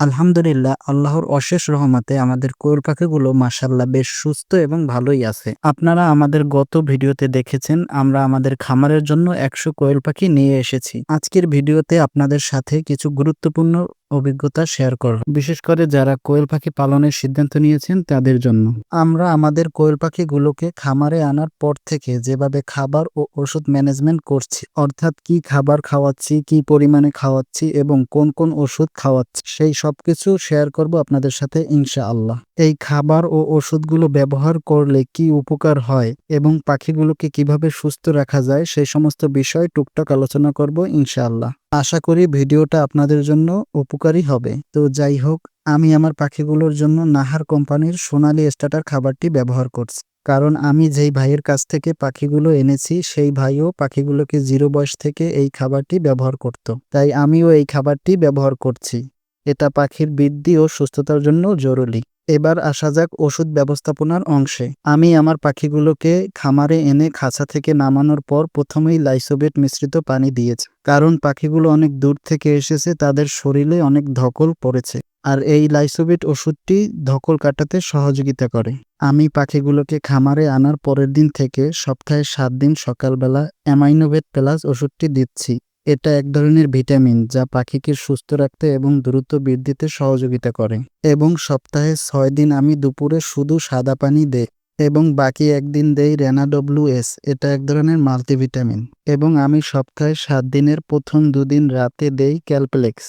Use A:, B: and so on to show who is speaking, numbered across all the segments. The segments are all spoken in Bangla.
A: আলহামদুলিল্লাহ, আল্লাহর অশেষ রহমতে আমাদের কোয়েল পাখিগুলো মাসাল্লাহ বেশ সুস্থ এবং ভালোই আছে। আপনারা আমাদের গত ভিডিওতে দেখেছেন, আমরা আমাদের খামারের জন্য একশো কোয়েল পাখি নিয়ে এসেছি। আজকের ভিডিওতে আপনাদের সাথে কিছু গুরুত্বপূর্ণ অভিজ্ঞতা শেয়ার করব। বিশেষ করে যারা কোয়েল পাখি পালনের সিদ্ধান্ত নিয়েছেন, তাদের জন্য। আমরা আমাদের কোয়েল পাখিগুলোকে খামারে আনার পর থেকে যেভাবে খাবার ও ওষুধ ম্যানেজমেন্ট করছি, অর্থাৎ কি খাবার খাওয়াচ্ছি, কি পরিমাণে খাওয়াচ্ছি এবং কোন কোন ওষুধ খাওয়াচ্ছি, সেই সবকিছু শেয়ার করব আপনাদের সাথে ইনশা আল্লাহ এই খাবার ও ওষুধগুলো ব্যবহার করলে কি উপকার হয় এবং পাখিগুলোকে কীভাবে সুস্থ রাখা যায়, সেই সমস্ত বিষয় টুকটাক আলোচনা করব, ইনশাআল্লাহ। আশা করি ভিডিওটা আপনাদের জন্য উপকারী হবে। তো যাই হোক, আমি আমার পাখিগুলোর জন্য নাহার কোম্পানির সোনালি স্টার্টার খাবারটি ব্যবহার করছি। কারণ আমি যেই ভাইয়ের কাছ থেকে পাখিগুলো এনেছি, সেই ভাইও পাখিগুলোকে জিরো বয়স থেকে এই খাবারটি ব্যবহার করত। তাই আমিও এই খাবারটি ব্যবহার করছি। এটা পাখির বৃদ্ধি ও সুস্থতার জন্য জরুরি। এবার আসা যাক ওষুধ ব্যবস্থাপনার অংশে। আমি আমার পাখিগুলোকে খামারে এনে খাঁচা থেকে নামানোর পর প্রথমেই লাইসোবেট মিশ্রিত পানি দিয়েছে, কারণ পাখিগুলো অনেক দূর থেকে এসেছে, তাদের শরীরে অনেক ধকল পড়েছে, আর এই লাইসোবেট ওষুধটি ধকল কাটাতে সহযোগিতা করে। আমি পাখিগুলোকে খামারে আনার পরের দিন থেকে সপ্তাহে সাত দিন সকালবেলা অ্যামাইনোভেট প্লাস ওষুধটি দিচ্ছি। এটা এক ধরনের ভিটামিন যা পাখিকে সুস্থ রাখতে এবং দ্রুত বৃদ্ধিতে সহযোগিতা করে। এবং সপ্তাহে ছয় দিন আমি দুপুরে শুধু সাদা পানি দেই এবং বাকি একদিন দেই রেনাডব্লিউ এস, এটা এক ধরনের মাল্টিভিটামিন। এবং আমি সপ্তাহে সাত দিনের প্রথম দুদিন রাতে দেই ক্যালপ্লেক্স,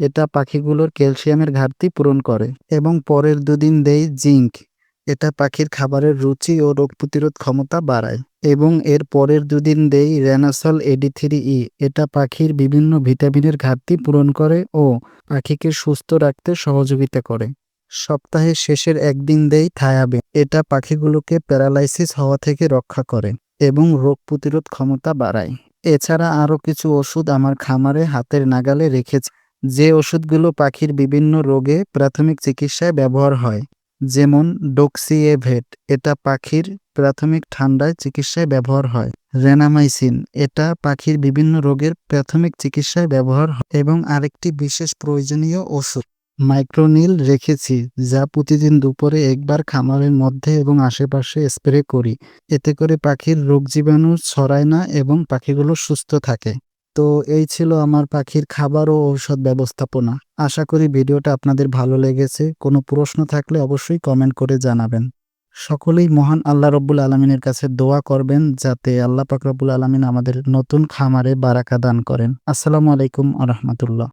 A: এটা পাখিগুলোর ক্যালসিয়ামের ঘাটতি পূরণ করে। এবং পরের দুদিন দেই জিঙ্ক, এটা পাখির খাবারের রুচি ও রোগ প্রতিরোধ ক্ষমতা বাড়ায়। এবং এর পরের দুদিন দেই রেনাসল এডি থ্রি ই এটা পাখির বিভিন্ন ভিটামিনের ঘাটতি পূরণ করে ও পাখিকে সুস্থ রাখতে সহযোগিতা করে। সপ্তাহের শেষের একদিন দেই থায়াবে এটা পাখিগুলোকে প্যারালাইসিস হওয়া থেকে রক্ষা করে এবং রোগ প্রতিরোধ ক্ষমতা বাড়ায়। এছাড়া আরও কিছু ওষুধ আমার খামারে হাতের নাগালে রেখেছে, যে ওষুধগুলো পাখির বিভিন্ন রোগে প্রাথমিক চিকিৎসায় ব্যবহার হয়, যেমন ডোক্সিএভেট। এটা পাখির প্রাথমিক ঠান্ডায় চিকিৎসায় ব্যবহার হয়। রেনামাইসিন, এটা পাখির বিভিন্ন রোগের প্রাথমিক চিকিৎসায় ব্যবহার হয় এবং আরেকটি বিশেষ প্রয়োজনীয় ওষুধ। মাইক্রোনিল রেখেছি, যা প্রতিদিন দুপুরে একবার খামারের মধ্যে এবং আশেপাশে স্প্রে করি। এতে করে পাখির রোগ জীবাণু ছড়ায় না এবং পাখিগুলো সুস্থ থাকে। তো এই ছিল আমার পাখির খাবার ও ঔষধ ব্যবস্থাপনা। আশা করি ভিডিওটা আপনাদের ভালো লেগেছে। কোনো প্রশ্ন থাকলে অবশ্যই কমেন্ট করে জানাবেন। সকলেই মহান আল্লাহ রব্বুল আলমিনের কাছে দোয়া করবেন যাতে আল্লাহ পাক রব্বুল আলমিন আমাদের নতুন খামারে বারাকা দান করেন। আসসালামু আলাইকুম আ রহমতুল্লাহ।